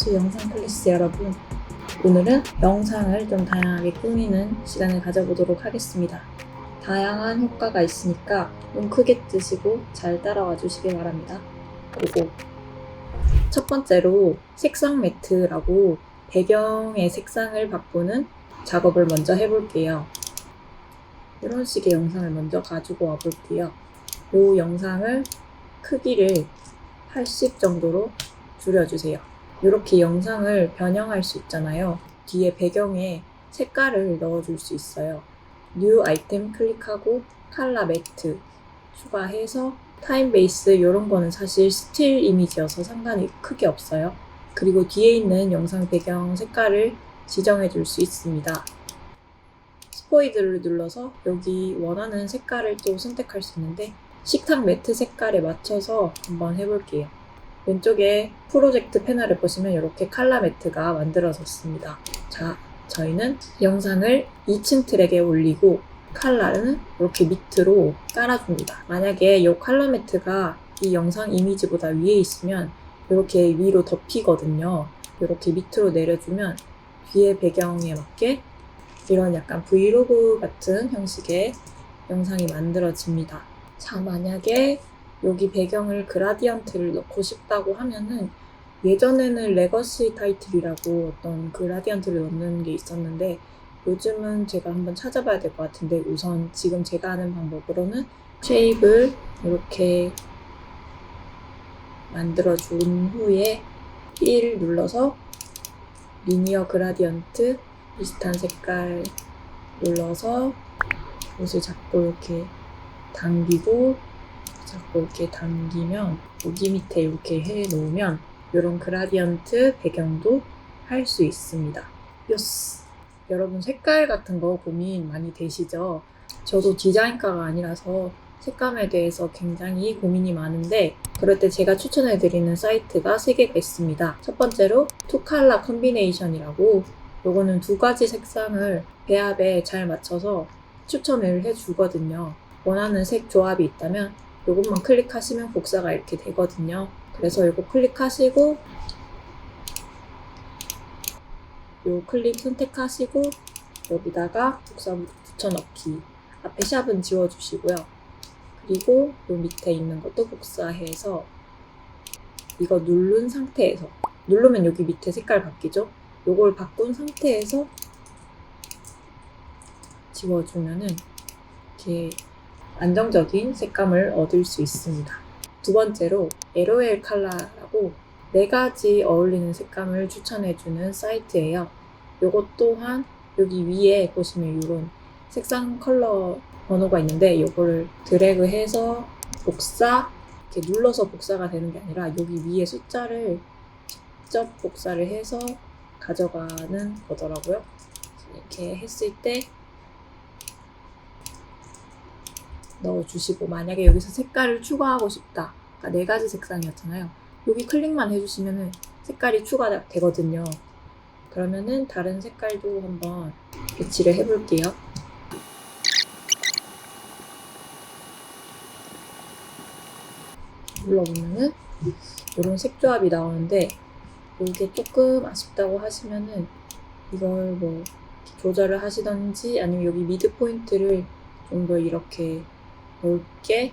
요스 영상 클래스 여러분. 오늘은 영상을 좀 다양하게 꾸미는 시간을 가져보도록 하겠습니다. 다양한 효과가 있으니까 눈 크게 뜨시고 잘 따라와 주시길 바랍니다. 그리고 첫 번째로 색상 매트라고 배경의 색상을 바꾸는 작업을 먼저 해볼게요. 이런 식의 영상을 먼저 가지고 와볼게요. 이 영상을 크기를 80 정도로 줄여주세요. 이렇게 영상을 변형할 수 있잖아요. 뒤에 배경에 색깔을 넣어줄 수 있어요. 뉴 아이템 클릭하고 칼라 매트 추가해서 타임 베이스 이런 거는 사실 스틸 이미지여서 상관이 크게 없어요. 그리고 뒤에 있는 영상 배경 색깔을 지정해 줄 수 있습니다. 스포이드를 눌러서 여기 원하는 색깔을 또 선택할 수 있는데 식탁 매트 색깔에 맞춰서 한번 해볼게요. 왼쪽에 프로젝트 패널을 보시면 이렇게 칼라 매트가 만들어졌습니다. 자, 저희는 영상을 2층 트랙에 올리고 칼라는 이렇게 밑으로 깔아줍니다. 만약에 이 칼라 매트가 이 영상 이미지보다 위에 있으면 이렇게 위로 덮이거든요. 이렇게 밑으로 내려주면 뒤에 배경에 맞게 이런 약간 브이로그 같은 형식의 영상이 만들어집니다. 자, 만약에 여기 배경을 그라디언트를 넣고 싶다고 하면은 예전에는 레거시 타이틀이라고 어떤 그라디언트를 넣는 게 있었는데 요즘은 제가 한번 찾아봐야 될 것 같은데 우선 지금 제가 하는 방법으로는 쉐입을 이렇게 만들어 준 후에 1 눌러서 리니어 그라디언트 비슷한 색깔 눌러서 옷을 잡고 이렇게 당기고 자꾸 이렇게 당기면 여기 밑에 이렇게 해 놓으면 이런 그라디언트 배경도 할 수 있습니다. 요스. 여러분 색깔 같은 거 고민 많이 되시죠? 저도 디자인과가 아니라서 색감에 대해서 굉장히 고민이 많은데 그럴 때 제가 추천해드리는 사이트가 세 개가 있습니다. 첫 번째로 투칼라 컨비네이션이라고 요거는 두 가지 색상을 배합에 잘 맞춰서 추천을 해주거든요. 원하는 색 조합이 있다면 이것만 클릭하시면 복사가 이렇게 되거든요. 그래서 이거 클릭하시고 요 클릭 선택하시고 여기다가 복사 붙여넣기 앞에 샵은 지워주시고요. 그리고 요 밑에 있는 것도 복사해서 이거 누른 상태에서 누르면 여기 밑에 색깔 바뀌죠? 요걸 바꾼 상태에서 지워주면은 이렇게 안정적인 색감을 얻을 수 있습니다. 두 번째로 LOL 칼라라고 네 가지 어울리는 색감을 추천해주는 사이트예요. 요것 또한 여기 위에 보시면 이런 색상 컬러 번호가 있는데 요거를 드래그해서 복사 이렇게 눌러서 복사가 되는 게 아니라 여기 위에 숫자를 직접 복사를 해서 가져가는 거더라고요. 이렇게 했을 때 넣어주시고 만약에 여기서 색깔을 추가하고 싶다. 아까 네 가지 색상이었잖아요. 여기 클릭만 해주시면은 색깔이 추가되거든요. 그러면은 다른 색깔도 한번 배치를 해볼게요. 눌러보면은 이런 색 조합이 나오는데 이게 조금 아쉽다고 하시면은 이걸 뭐 조절을 하시던지 아니면 여기 미드 포인트를 좀 더 이렇게 넓게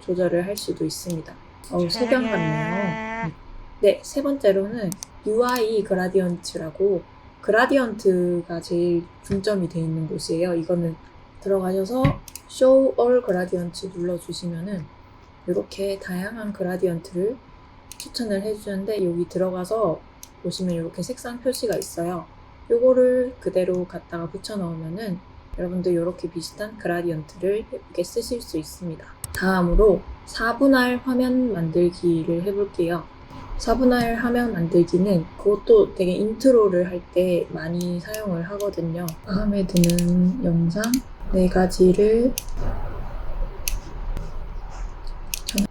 조절을 할 수도 있습니다. 어우, 석양 같네요. 네, 세 번째로는 UI 그라디언트라고 그라디언트가 제일 중점이 돼 있는 곳이에요. 이거는 들어가셔서 Show All Gradient 눌러주시면은 이렇게 다양한 그라디언트를 추천을 해주는데 여기 들어가서 보시면 이렇게 색상 표시가 있어요. 요거를 그대로 갖다가 붙여 넣으면은 여러분도 이렇게 비슷한 그라디언트를 예쁘게 쓰실 수 있습니다. 다음으로 4분할 화면 만들기를 해볼게요. 4분할 화면 만들기는 그것도 되게 인트로를 할 때 많이 사용을 하거든요. 마음에 드는 영상 네 가지를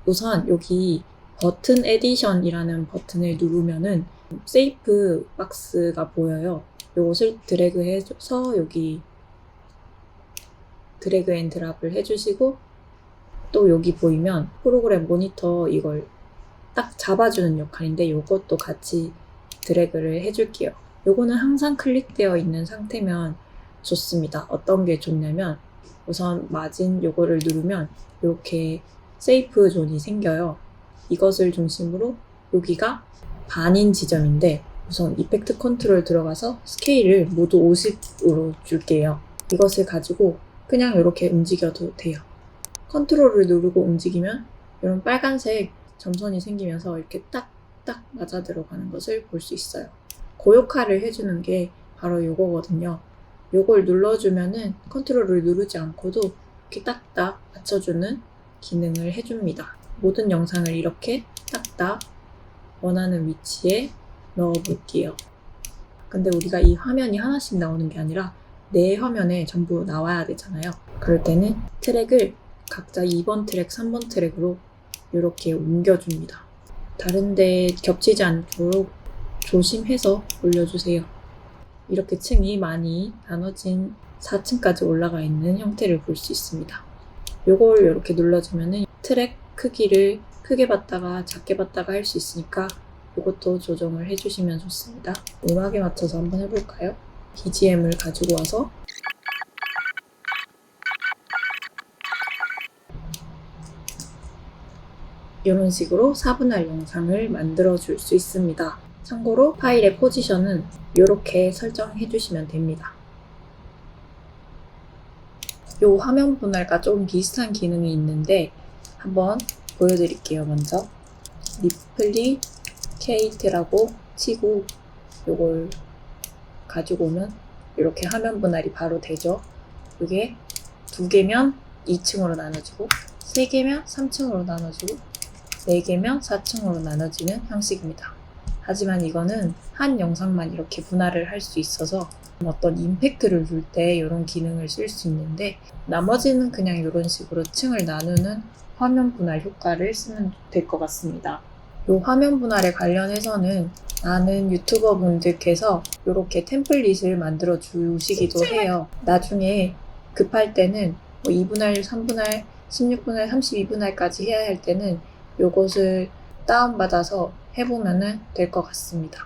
우선 여기 버튼 에디션이라는 버튼을 누르면은 세이프 박스가 보여요. 이것을 드래그 해서 여기 드래그 앤 드랍을 해주시고 또 여기 보이면 프로그램 모니터 이걸 딱 잡아주는 역할인데 이것도 같이 드래그를 해줄게요. 요거는 항상 클릭되어 있는 상태면 좋습니다. 어떤 게 좋냐면 우선 마진 요거를 누르면 이렇게 세이프 존이 생겨요. 이것을 중심으로 여기가 반인 지점인데 우선 이펙트 컨트롤 들어가서 스케일을 모두 50으로 줄게요. 이것을 가지고 그냥 이렇게 움직여도 돼요. 컨트롤을 누르고 움직이면 이런 빨간색 점선이 생기면서 이렇게 딱딱 맞아 들어가는 것을 볼 수 있어요. 고역화를 해주는 게 바로 이거거든요. 요걸 눌러주면은 컨트롤을 누르지 않고도 이렇게 딱딱 맞춰주는 기능을 해줍니다. 모든 영상을 이렇게 딱딱 원하는 위치에 넣어볼게요. 근데 우리가 이 화면이 하나씩 나오는 게 아니라 내 화면에 전부 나와야 되잖아요. 그럴 때는 트랙을 각자 2번 트랙, 3번 트랙으로 이렇게 옮겨줍니다. 다른데 겹치지 않도록 조심해서 올려주세요. 이렇게 층이 많이 나눠진 4층까지 올라가 있는 형태를 볼 수 있습니다. 요걸 이렇게 눌러주면은 트랙 크기를 크게 봤다가 작게 봤다가 할 수 있으니까 이것도 조정을 해주시면 좋습니다. 음악에 맞춰서 한번 해볼까요? BGM을 가지고 와서 이런 식으로 4분할 영상을 만들어 줄 수 있습니다. 참고로 파일의 포지션은 이렇게 설정해 주시면 됩니다. 이 화면 분할과 좀 비슷한 기능이 있는데 한번 보여드릴게요. 먼저 리플리 케이트라고 치고 이걸 가지고 오면 이렇게 화면 분할이 바로 되죠. 이게 두 개면 2층으로 나눠지고 세 개면 3층으로 나눠지고 네 개면 4층으로 나눠지는 형식입니다. 하지만 이거는 한 영상만 이렇게 분할을 할 수 있어서 어떤 임팩트를 줄 때 이런 기능을 쓸 수 있는데 나머지는 그냥 이런 식으로 층을 나누는 화면 분할 효과를 쓰면 될 것 같습니다. 이 화면 분할에 관련해서는 아는 유튜버 분들께서 이렇게 템플릿을 만들어 주시기도 해요. 나중에 급할 때는 뭐 2분할, 3분할, 16분할, 32분할까지 해야 할 때는 이것을 다운받아서 해보면 될 것 같습니다.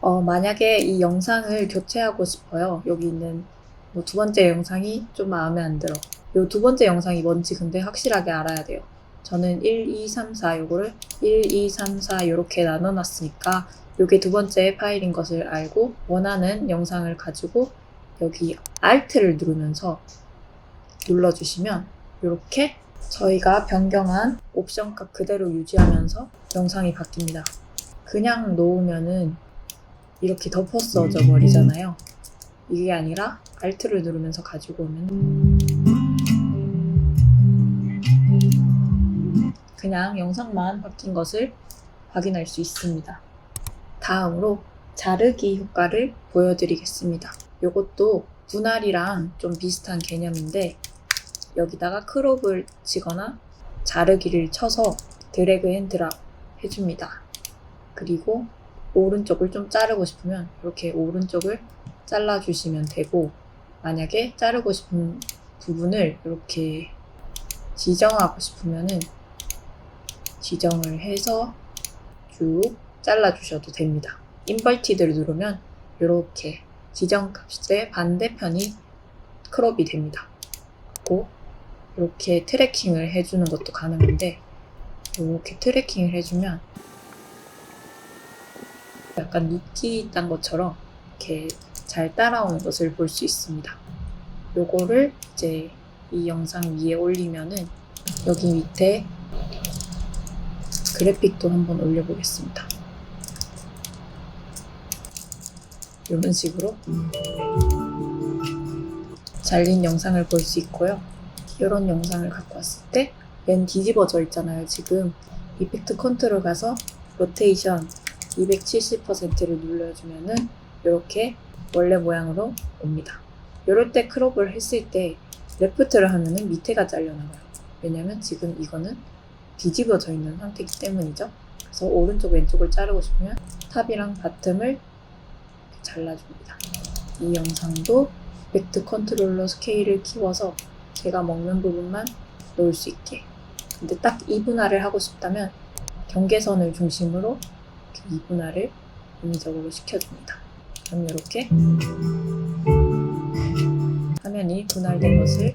어, 만약에 이 영상을 교체하고 싶어요. 여기 있는 뭐 두 번째 영상이 좀 마음에 안 들어. 요두 번째 영상이 뭔지 근데 확실하게 알아야 돼요. 저는 1, 2, 3, 4 요거를 1, 2, 3, 4 요렇게 나눠 놨으니까 요게 두 번째 파일인 것을 알고 원하는 영상을 가지고 여기 Alt를 누르면서 눌러주시면 이렇게 저희가 변경한 옵션 값 그대로 유지하면서 영상이 바뀝니다. 그냥 놓으면은 이렇게 덮어 써져 버리잖아요. 이게 아니라 Alt를 누르면서 가지고 오면 그냥 영상만 바뀐 것을 확인할 수 있습니다. 다음으로 자르기 효과를 보여드리겠습니다. 이것도 분할이랑 좀 비슷한 개념인데 여기다가 크롭을 치거나 자르기를 쳐서 드래그 앤 드랍 해줍니다. 그리고 오른쪽을 좀 자르고 싶으면 이렇게 오른쪽을 잘라주시면 되고 만약에 자르고 싶은 부분을 이렇게 지정하고 싶으면은 지정을 해서 쭉 잘라주셔도 됩니다. 인버티드를 누르면 이렇게 지정 값의 반대편이 크롭이 됩니다. 그리고 이렇게 트래킹을 해주는 것도 가능한데 이렇게 트래킹을 해주면 약간 눕기 딴 것처럼 이렇게 잘 따라오는 것을 볼 수 있습니다. 요거를 이제 이 영상 위에 올리면은 여기 밑에 그래픽도 한번 올려보겠습니다. 이런 식으로 잘린 영상을 볼 수 있고요. 이런 영상을 갖고 왔을 때 얘는 뒤집어져 있잖아요. 지금 이펙트 컨트롤 가서 로테이션 270%를 눌러주면은 이렇게 원래 모양으로 옵니다. 이럴 때 크롭을 했을 때 레프트를 하면은 밑에가 잘려나가요. 왜냐면 지금 이거는 뒤집어져 있는 상태이기 때문이죠. 그래서 오른쪽 왼쪽을 자르고 싶으면 탑이랑 바텀을 잘라줍니다. 이 영상도 벡트 컨트롤러 스케일을 키워서 제가 먹는 부분만 넣을 수 있게. 근데 딱 2분할을 하고 싶다면 경계선을 중심으로 이렇게 이 분할을 인위적으로 시켜줍니다. 그럼 이렇게 화면이 분할된 것을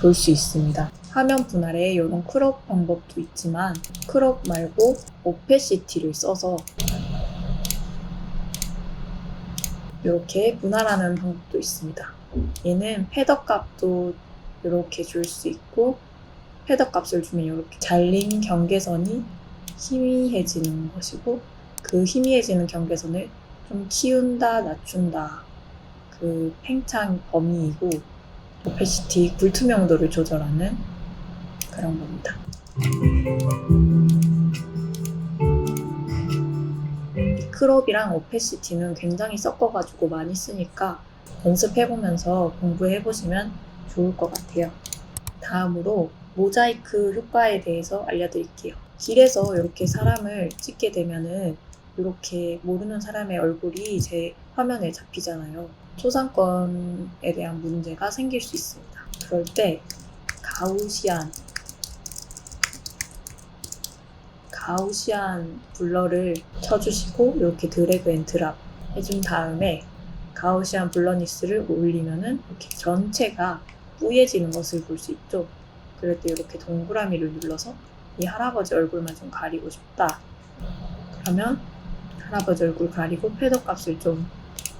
볼 수 있습니다. 화면 분할에 이런 크롭 방법도 있지만 크롭 말고 오페시티를 써서 이렇게 분할하는 방법도 있습니다. 얘는 패더 값도 이렇게 줄 수 있고 패더 값을 주면 이렇게 잘린 경계선이 희미해지는 것이고 그 희미해지는 경계선을 좀 키운다 낮춘다 그 팽창 범위이고 오페시티 불투명도를 조절하는 그런 겁니다. 이 크롭이랑 오페시티는 굉장히 섞어가지고 많이 쓰니까 연습해보면서 공부해보시면 좋을 것 같아요. 다음으로 모자이크 효과에 대해서 알려드릴게요. 길에서 이렇게 사람을 찍게 되면은 이렇게 모르는 사람의 얼굴이 제 화면에 잡히잖아요. 초상권에 대한 문제가 생길 수 있습니다. 그럴 때 가우시안 가우시안 블러를 쳐주시고 이렇게 드래그 앤 드랍 해준 다음에 가우시안 블러니스를 올리면은 이렇게 전체가 뿌얘지는 것을 볼 수 있죠. 그럴 때 이렇게 동그라미를 눌러서 이 할아버지 얼굴만 좀 가리고 싶다. 그러면 할아버지 얼굴 가리고 패더 값을 좀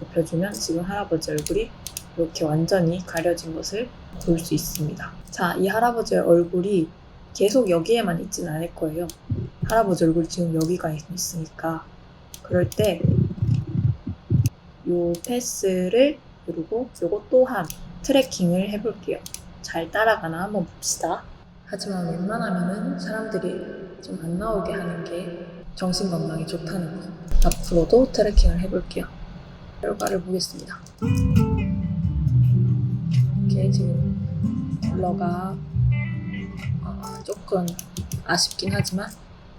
높여주면 지금 할아버지 얼굴이 이렇게 완전히 가려진 것을 볼 수 있습니다. 자, 이 할아버지의 얼굴이 계속 여기에만 있지는 않을 거예요. 할아버지 얼굴 지금 여기가 있으니까 그럴 때 요 패스를 누르고 요거 또한 트래킹을 해볼게요. 잘 따라가나 한번 봅시다. 하지만 웬만하면은 사람들이 좀 안 나오게 하는 게 정신 건강에 좋다는 거. 앞으로도 트래킹을 해볼게요. 결과를 보겠습니다. 이렇게 지금 블러가 아, 조금 아쉽긴 하지만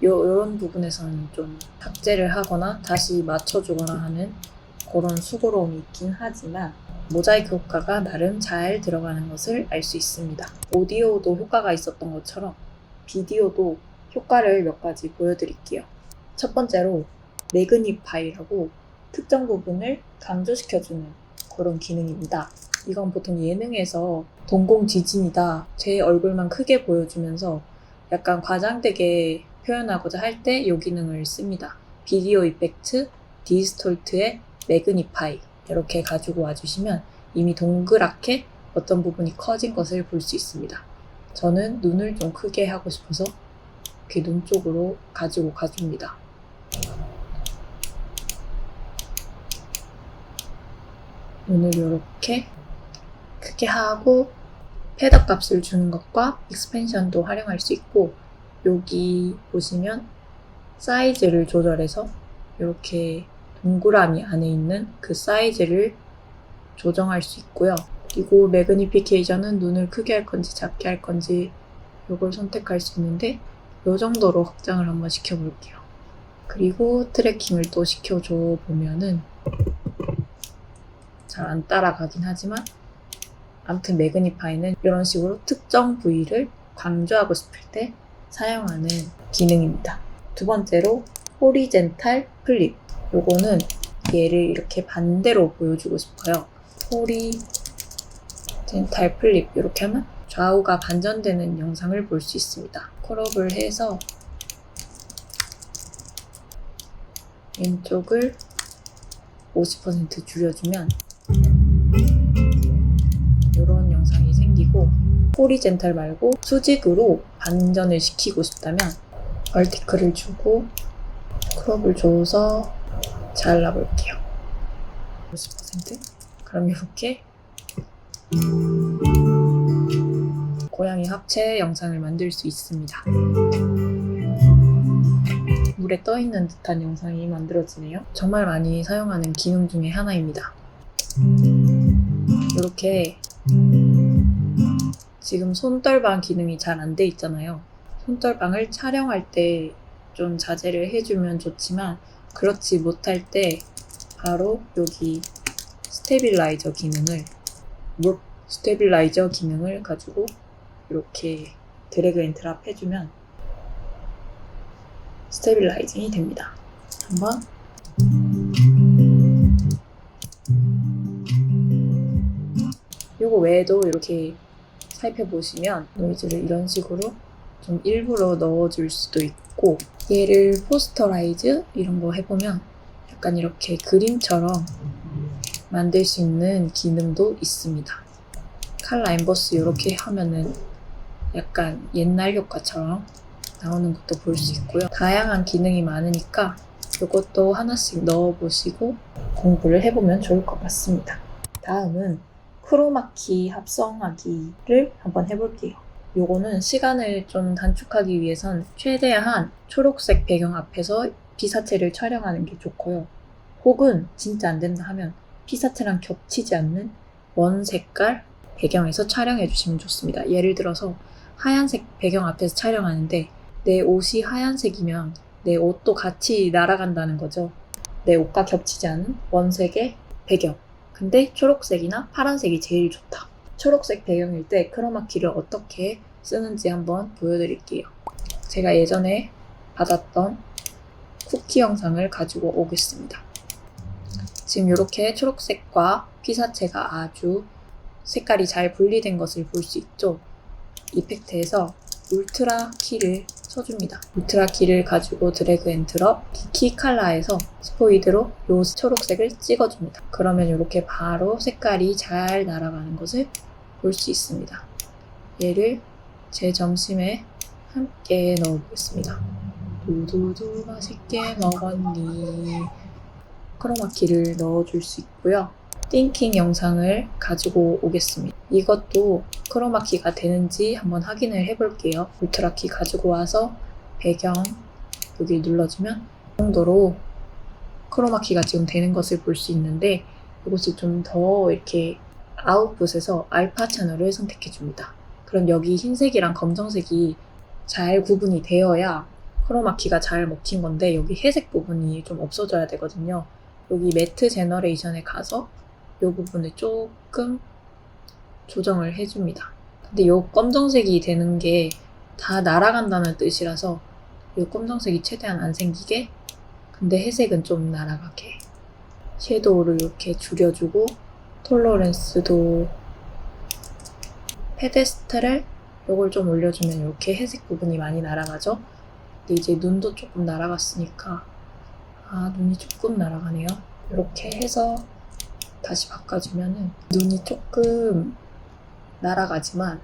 요, 요런 부분에서는 좀 삭제를 하거나 다시 맞춰주거나 하는 그런 수고로움이 있긴 하지만 모자이크 효과가 나름 잘 들어가는 것을 알 수 있습니다. 오디오도 효과가 있었던 것처럼 비디오도 효과를 몇 가지 보여드릴게요. 첫 번째로 매그니파이라고 특정 부분을 강조시켜주는 그런 기능입니다. 이건 보통 예능에서 동공 지진이다. 제 얼굴만 크게 보여주면서 약간 과장되게 표현하고자 할때이 기능을 씁니다. 비디오 이펙트, 디스톨트의 매그니파이 이렇게 가지고 와주시면 이미 동그랗게 어떤 부분이 커진 것을 볼 수 있습니다. 저는 눈을 좀 크게 하고 싶어서 이렇게 눈 쪽으로 가지고 가줍니다. 눈을 이렇게 크게 하고 패더 값을 주는 것과 익스펜션도 활용할 수 있고 여기 보시면 사이즈를 조절해서 이렇게 동그라미 안에 있는 그 사이즈를 조정할 수 있고요. 그리고 매그니피케이션은 눈을 크게 할 건지 작게 할 건지 이걸 선택할 수 있는데 이 정도로 확장을 한번 시켜볼게요. 그리고 트래킹을 또 시켜줘 보면은 잘 안 따라가긴 하지만 아무튼 매그니파이는 이런 식으로 특정 부위를 강조하고 싶을 때 사용하는 기능입니다. 두 번째로 호리젠탈 플립. 요거는 얘를 이렇게 반대로 보여주고 싶어요. 호리젠탈 플립 이렇게 하면 좌우가 반전되는 영상을 볼 수 있습니다. 콜업을 해서 왼쪽을 50% 줄여주면 생기고 호리젠탈 말고 수직으로 반전을 시키고 싶다면 벌티클을 주고 크롭을 줘서 잘라볼게요. 50% 그럼 이렇게 고양이 합체 영상을 만들 수 있습니다. 물에 떠 있는 듯한 영상이 만들어지네요. 정말 많이 사용하는 기능 중에 하나입니다. 이렇게 지금 손떨방 기능이 잘 안 돼 있잖아요. 손떨방을 촬영할 때 좀 자제를 해주면 좋지만 그렇지 못할 때 바로 여기 스테빌라이저 기능을 물 스테빌라이저 기능을 가지고 이렇게 드래그 앤 드랍 해주면 스테빌라이징이 됩니다. 한번 요거 외에도 이렇게 살펴보시면 노이즈를 이런 식으로 좀 일부러 넣어줄 수도 있고 얘를 포스터라이즈 이런 거 해보면 약간 이렇게 그림처럼 만들 수 있는 기능도 있습니다. 칼라 엠버스 이렇게 하면은 약간 옛날 효과처럼 나오는 것도 볼 수 있고요. 다양한 기능이 많으니까 이것도 하나씩 넣어보시고 공부를 해보면 좋을 것 같습니다. 다음은 크로마키 합성하기를 한번 해볼게요. 요거는 시간을 좀 단축하기 위해선 최대한 초록색 배경 앞에서 피사체를 촬영하는 게 좋고요. 혹은 진짜 안 된다 하면 피사체랑 겹치지 않는 원 색깔 배경에서 촬영해 주시면 좋습니다. 예를 들어서 하얀색 배경 앞에서 촬영하는데 내 옷이 하얀색이면 내 옷도 같이 날아간다는 거죠. 내 옷과 겹치지 않은 원색의 배경. 근데 초록색이나 파란색이 제일 좋다. 초록색 배경일 때 크로마키를 어떻게 쓰는지 한번 보여드릴게요. 제가 예전에 받았던 쿠키 영상을 가지고 오겠습니다. 지금 이렇게 초록색과 피사체가 아주 색깔이 잘 분리된 것을 볼 수 있죠. 이펙트에서 울트라 키를 써줍니다. 울트라 키를 가지고 드래그 앤 드롭 키 컬러에서 스포이드로 요 초록색을 찍어줍니다. 그러면 이렇게 바로 색깔이 잘 날아가는 것을 볼 수 있습니다. 얘를 제 점심에 함께 넣어보겠습니다. 두두두 맛있게 먹었니? 크로마키를 넣어줄 수 있고요. 띵킹 영상을 가지고 오겠습니다. 이것도 크로마키가 되는지 한번 확인을 해볼게요. 울트라키 가지고 와서 배경 여기 눌러주면 이 정도로 크로마키가 지금 되는 것을 볼 수 있는데 이것을 좀 더 이렇게 아웃풋에서 알파 채널을 선택해 줍니다. 그럼 여기 흰색이랑 검정색이 잘 구분이 되어야 크로마키가 잘 먹힌 건데 여기 회색 부분이 좀 없어져야 되거든요. 여기 매트 제너레이션에 가서 이 부분을 조금 조정을 해줍니다. 근데 이 검정색이 되는 게 다 날아간다는 뜻이라서 이 검정색이 최대한 안 생기게 근데 회색은 좀 날아가게 섀도우를 이렇게 줄여주고 톨러렌스도 페데스트를 이걸 좀 올려주면 이렇게 회색 부분이 많이 날아가죠. 근데 이제 눈도 조금 날아갔으니까 아 눈이 조금 날아가네요. 이렇게 해서 다시 바꿔주면은 눈이 조금 날아가지만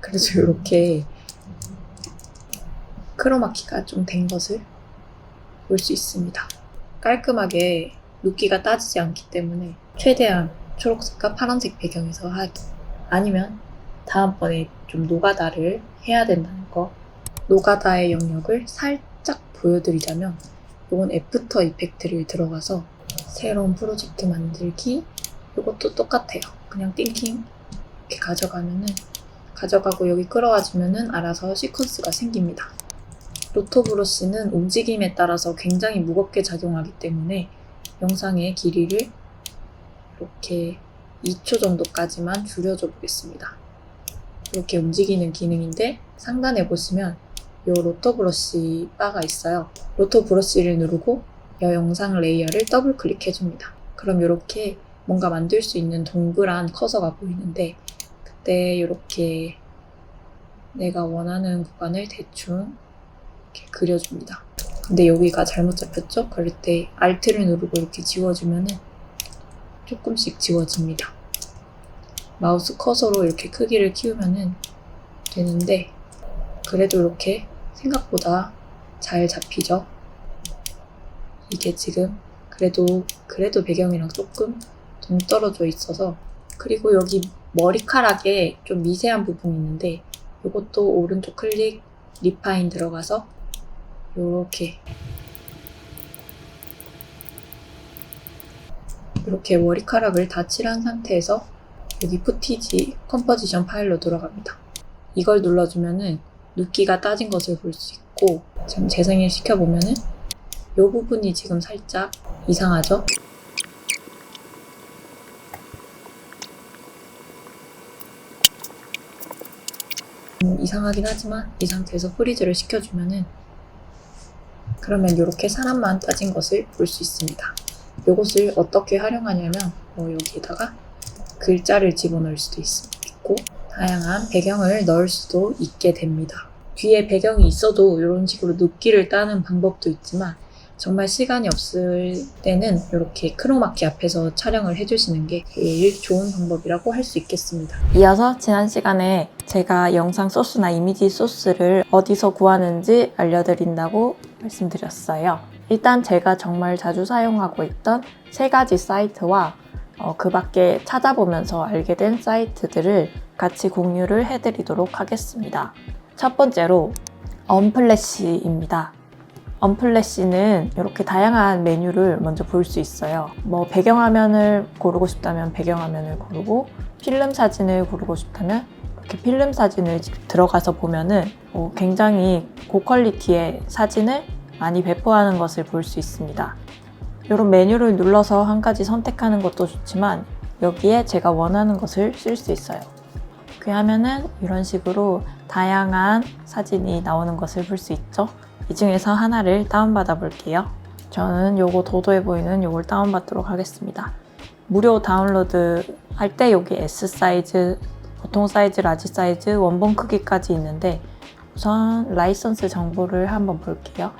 그래도 이렇게 크로마키가 좀 된 것을 볼 수 있습니다. 깔끔하게 눕기가 따지지 않기 때문에 최대한 초록색과 파란색 배경에서 하기. 아니면 다음번에 좀 노가다를 해야 된다는 거. 노가다의 영역을 살짝 보여드리자면 이건 애프터 이펙트를 들어가서 새로운 프로젝트 만들기 이것도 똑같아요. 그냥 띵킹 이렇게 가져가면은 가져가고 여기 끌어와 주면은 알아서 시퀀스가 생깁니다. 로토 브러쉬는 움직임에 따라서 굉장히 무겁게 작용하기 때문에 영상의 길이를 이렇게 2초 정도까지만 줄여줘 보겠습니다. 이렇게 움직이는 기능인데 상단에 보시면 이 로터 브러쉬 바가 있어요. 로터 브러쉬를 누르고 이 영상 레이어를 더블 클릭해 줍니다. 그럼 이렇게 뭔가 만들 수 있는 동그란 커서가 보이는데 그때 이렇게 내가 원하는 구간을 대충 이렇게 그려줍니다. 근데 여기가 잘못 잡혔죠? 그럴 때 Alt를 누르고 이렇게 지워주면은 조금씩 지워집니다. 마우스 커서로 이렇게 크기를 키우면은 되는데 그래도 이렇게 생각보다 잘 잡히죠. 이게 지금 그래도 그래도 배경이랑 조금 동떨어져 있어서 그리고 여기 머리카락에 좀 미세한 부분이 있는데 이것도 오른쪽 클릭 리파인 들어가서 이렇게 이렇게 머리카락을 다 칠한 상태에서 여기 푸티지 컴포지션 파일로 들어갑니다. 이걸 눌러주면은 눕기가 따진 것을 볼 수 있고 지금 재생을 시켜보면은 이 부분이 지금 살짝 이상하죠? 음, 이상하긴 하지만 이 상태에서 프리즈를 시켜주면은 그러면 이렇게 사람만 따진 것을 볼 수 있습니다. 이것을 어떻게 활용하냐면 뭐 여기에다가 글자를 집어넣을 수도 있, 있고 다양한 배경을 넣을 수도 있게 됩니다. 뒤에 배경이 있어도 이런 식으로 눕기를 따는 방법도 있지만 정말 시간이 없을 때는 이렇게 크로마키 앞에서 촬영을 해주시는 게 제일 좋은 방법이라고 할 수 있겠습니다. 이어서 지난 시간에 제가 영상 소스나 이미지 소스를 어디서 구하는지 알려드린다고 말씀드렸어요. 일단 제가 정말 자주 사용하고 있던 세 가지 사이트와 어, 그 밖에 찾아보면서 알게 된 사이트들을 같이 공유를 해드리도록 하겠습니다. 첫 번째로 언플래시입니다. 언플래시는 이렇게 다양한 메뉴를 먼저 볼 수 있어요. 뭐 배경화면을 고르고 싶다면 배경화면을 고르고 필름 사진을 고르고 싶다면 이렇게 필름 사진을 들어가서 보면은 뭐 굉장히 고퀄리티의 사진을 많이 배포하는 것을 볼 수 있습니다. 이런 메뉴를 눌러서 한 가지 선택하는 것도 좋지만 여기에 제가 원하는 것을 쓸 수 있어요. 이렇게 하면은 이런 식으로 다양한 사진이 나오는 것을 볼 수 있죠. 이 중에서 하나를 다운받아 볼게요. 저는 요거 도도해 보이는 요걸 다운받도록 하겠습니다. 무료 다운로드 할 때 여기 S 사이즈, 보통 사이즈, 라지 사이즈, 원본 크기까지 있는데 우선 라이선스 정보를 한번 볼게요.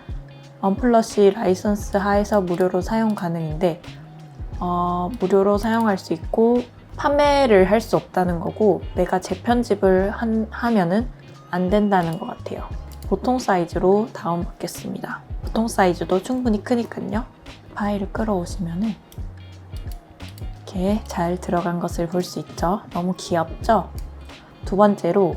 언플러시 라이선스 하에서 무료로 사용 가능인데 어, 무료로 사용할 수 있고 판매를 할 수 없다는 거고 내가 재편집을 한- 하면은 안 된다는 것 같아요. 보통 사이즈로 다운받겠습니다. 보통 사이즈도 충분히 크니까요. 파일을 끌어오시면은 이렇게 잘 들어간 것을 볼 수 있죠. 너무 귀엽죠? 두 번째로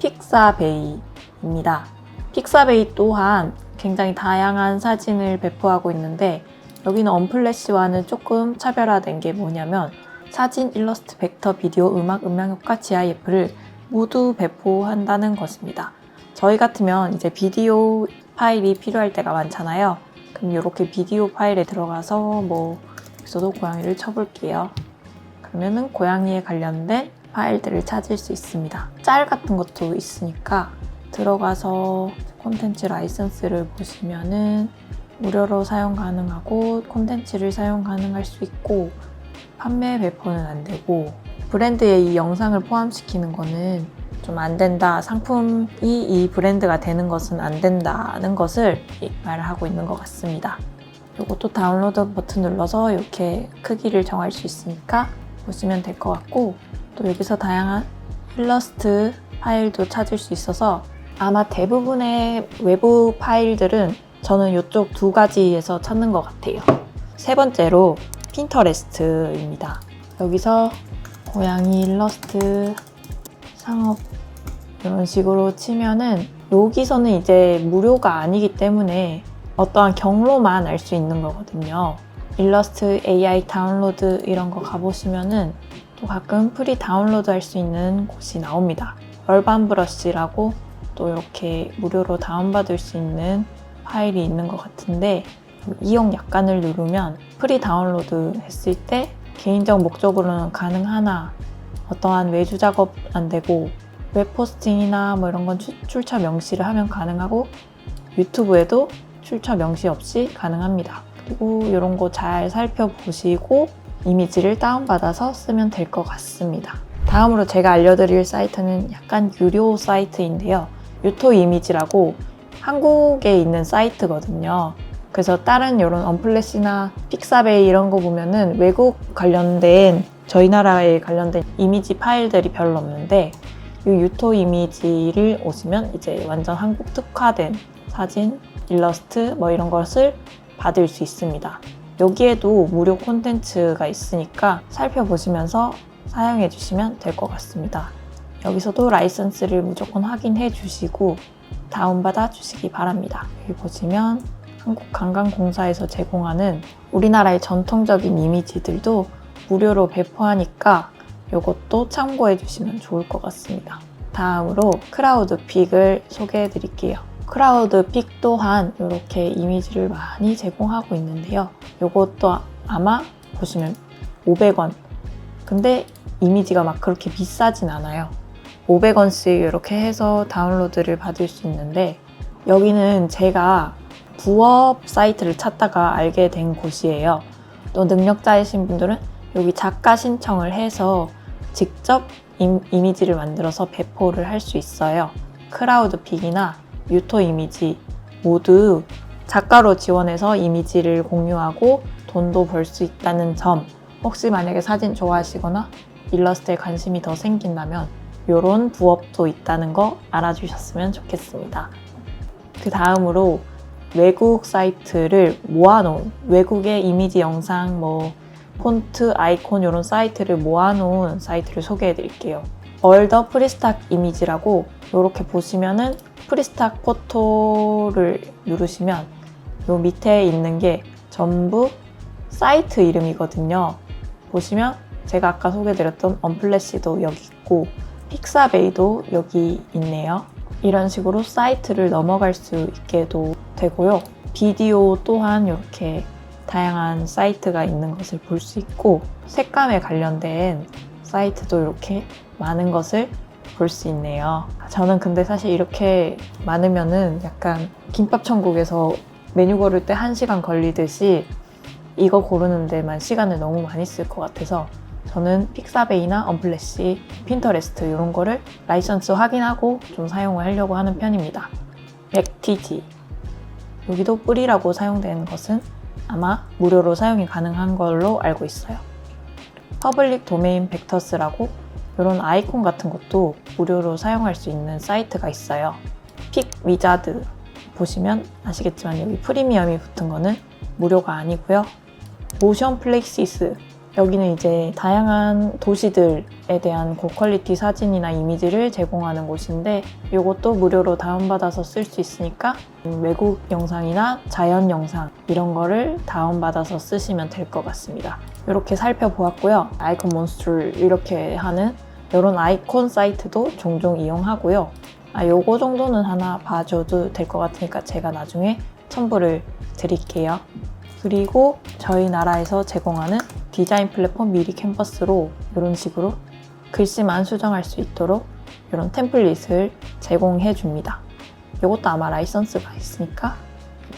픽사베이입니다. 픽사베이 또한 굉장히 다양한 사진을 배포하고 있는데 여기는 언플래시와는 조금 차별화된 게 뭐냐면 사진, 일러스트, 벡터, 비디오, 음악, 음향 효과, GIF를 모두 배포한다는 것입니다. 저희 같으면 이제 비디오 파일이 필요할 때가 많잖아요. 그럼 이렇게 비디오 파일에 들어가서 뭐 여기서도 고양이를 쳐볼게요. 그러면은 고양이에 관련된 파일들을 찾을 수 있습니다. 짤 같은 것도 있으니까 들어가서 콘텐츠 라이선스를 보시면은 무료로 사용 가능하고 콘텐츠를 사용 가능할 수 있고 판매 배포는 안 되고 브랜드에 이 영상을 포함시키는 거는 좀 안 된다. 상품이 이 브랜드가 되는 것은 안 된다는 것을 말을 하고 있는 것 같습니다. 이것도 다운로드 버튼 눌러서 이렇게 크기를 정할 수 있으니까 보시면 될 것 같고 또 여기서 다양한 일러스트 파일도 찾을 수 있어서 아마 대부분의 외부 파일들은 저는 이쪽 두 가지에서 찾는 것 같아요. 세 번째로 핀터레스트입니다. 여기서 고양이 일러스트 상업 이런 식으로 치면은 여기서는 이제 무료가 아니기 때문에 어떠한 경로만 알 수 있는 거거든요. 일러스트 AI 다운로드 이런 거 가보시면은 또 가끔 프리 다운로드 할 수 있는 곳이 나옵니다. 얼반 브러쉬라고 또 이렇게 무료로 다운받을 수 있는 파일이 있는 것 같은데 이용 약관을 누르면 프리 다운로드 했을 때 개인적 목적으로는 가능하나 어떠한 외주 작업 안 되고 웹 포스팅이나 뭐 이런 건 출- 출처 명시를 하면 가능하고 유튜브에도 출처 명시 없이 가능합니다. 그리고 이런 거 잘 살펴보시고 이미지를 다운받아서 쓰면 될 것 같습니다. 다음으로 제가 알려드릴 사이트는 약간 유료 사이트인데요. 유토 이미지라고 한국에 있는 사이트거든요. 그래서 다른 이런 언플래시나 픽사베이 이런 거 보면은 외국 관련된 저희 나라에 관련된 이미지 파일들이 별로 없는데 이 유토 이미지를 오시면 이제 완전 한국 특화된 사진, 일러스트 뭐 이런 것을 받을 수 있습니다. 여기에도 무료 콘텐츠가 있으니까 살펴보시면서 사용해 주시면 될 것 같습니다. 여기서도 라이선스를 무조건 확인해 주시고 다운받아 주시기 바랍니다. 여기 보시면 한국관광공사에서 제공하는 우리나라의 전통적인 이미지들도 무료로 배포하니까 이것도 참고해 주시면 좋을 것 같습니다. 다음으로 크라우드 픽을 소개해 드릴게요. 크라우드 픽 또한 이렇게 이미지를 많이 제공하고 있는데요. 이것도 아마 보시면 500원. 근데 이미지가 막 그렇게 비싸진 않아요. 500원씩 이렇게 해서 다운로드를 받을 수 있는데 여기는 제가 부업 사이트를 찾다가 알게 된 곳이에요. 또 능력자이신 분들은 여기 작가 신청을 해서 직접 임, 이미지를 만들어서 배포를 할 수 있어요. 크라우드 픽이나 유토 이미지 모두 작가로 지원해서 이미지를 공유하고 돈도 벌 수 있다는 점 혹시 만약에 사진 좋아하시거나 일러스트에 관심이 더 생긴다면 이런 부업도 있다는 거 알아주셨으면 좋겠습니다. 그 다음으로 외국 사이트를 모아놓은 외국의 이미지 영상 뭐 폰트, 아이콘 이런 사이트를 모아놓은 사이트를 소개해 드릴게요. 얼더 프리스탁 이미지라고 이렇게 보시면은 프리스탁 포토를 누르시면 요 밑에 있는 게 전부 사이트 이름이거든요. 보시면 제가 아까 소개드렸던 언플래시도 여기 있고 픽사베이도 여기 있네요. 이런 식으로 사이트를 넘어갈 수 있게도 되고요. 비디오 또한 이렇게 다양한 사이트가 있는 것을 볼 수 있고 색감에 관련된 사이트도 이렇게 많은 것을 볼 수 있네요. 저는 근데 사실 이렇게 많으면은 약간 김밥 천국에서 메뉴 고를 때 1시간 걸리듯이 이거 고르는 데만 시간을 너무 많이 쓸 것 같아서 저는 픽사베이나 언플래시, 핀터레스트 이런 거를 라이선스 확인하고 좀 사용을 하려고 하는 편입니다. 맥티지 여기도 뿌리라고 사용되는 것은 아마 무료로 사용이 가능한 걸로 알고 있어요. 퍼블릭 도메인 벡터스라고 이런 아이콘 같은 것도 무료로 사용할 수 있는 사이트가 있어요. 픽 위자드 보시면 아시겠지만 여기 프리미엄이 붙은 거는 무료가 아니고요. 모션 플레이시스 여기는 이제 다양한 도시들에 대한 고퀄리티 사진이나 이미지를 제공하는 곳인데 이것도 무료로 다운받아서 쓸 수 있으니까 외국 영상이나 자연 영상 이런 거를 다운받아서 쓰시면 될 것 같습니다. 이렇게 살펴보았고요. 아이콘 몬스터를 이렇게 하는 이런 아이콘 사이트도 종종 이용하고요. 아, 요거 정도는 하나 봐줘도 될 것 같으니까 제가 나중에 첨부를 드릴게요. 그리고 저희 나라에서 제공하는 디자인 플랫폼 미리 캔버스로 이런 식으로 글씨만 수정할 수 있도록 이런 템플릿을 제공해 줍니다. 이것도 아마 라이선스가 있으니까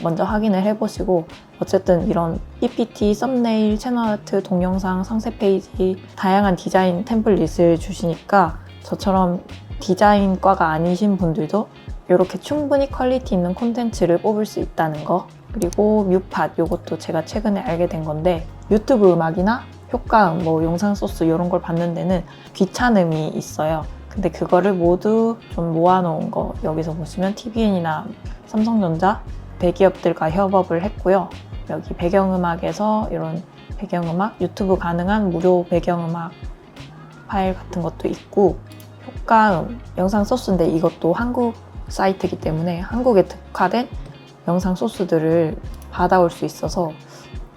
먼저 확인을 해보시고 어쨌든 이런 PPT, 썸네일, 채널 아트, 동영상, 상세 페이지 다양한 디자인 템플릿을 주시니까 저처럼 디자인과가 아니신 분들도 이렇게 충분히 퀄리티 있는 콘텐츠를 뽑을 수 있다는 거 그리고 뮤팟 이것도 제가 최근에 알게 된 건데 유튜브 음악이나 효과음 뭐 영상 소스 이런 걸 받는 데는 귀찮음이 있어요. 근데 그거를 모두 좀 모아놓은 거 여기서 보시면 TVN이나 삼성전자 대기업들과 협업을 했고요. 여기 배경음악에서 이런 배경음악 유튜브 가능한 무료 배경음악 파일 같은 것도 있고 효과음 영상 소스인데 이것도 한국 사이트이기 때문에 한국에 특화된 영상 소스들을 받아올 수 있어서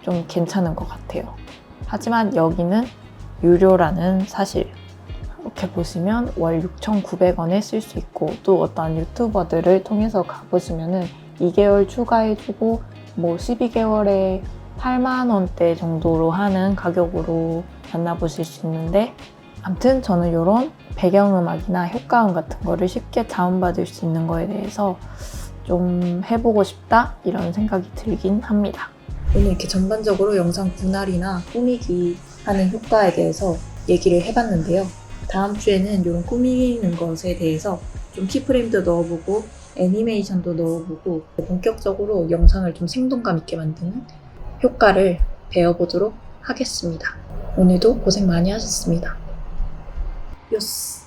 좀 괜찮은 것 같아요. 하지만 여기는 유료라는 사실. 이렇게 보시면 월 6,900원에 쓸 수 있고 또 어떤 유튜버들을 통해서 가보시면은 2개월 추가해주고 뭐 12개월에 8만 원대 정도로 하는 가격으로 만나보실 수 있는데 아무튼 저는 이런 배경음악이나 효과음 같은 거를 쉽게 다운받을 수 있는 거에 대해서 좀 해보고 싶다 이런 생각이 들긴 합니다. 오늘 이렇게 전반적으로 영상 분할이나 꾸미기 하는 효과에 대해서 얘기를 해봤는데요. 다음 주에는 이런 꾸미는 것에 대해서 좀 키프레임도 넣어보고 애니메이션도 넣어보고 본격적으로 영상을 좀 생동감 있게 만드는 효과를 배워보도록 하겠습니다. 오늘도 고생 많이 하셨습니다. 요스.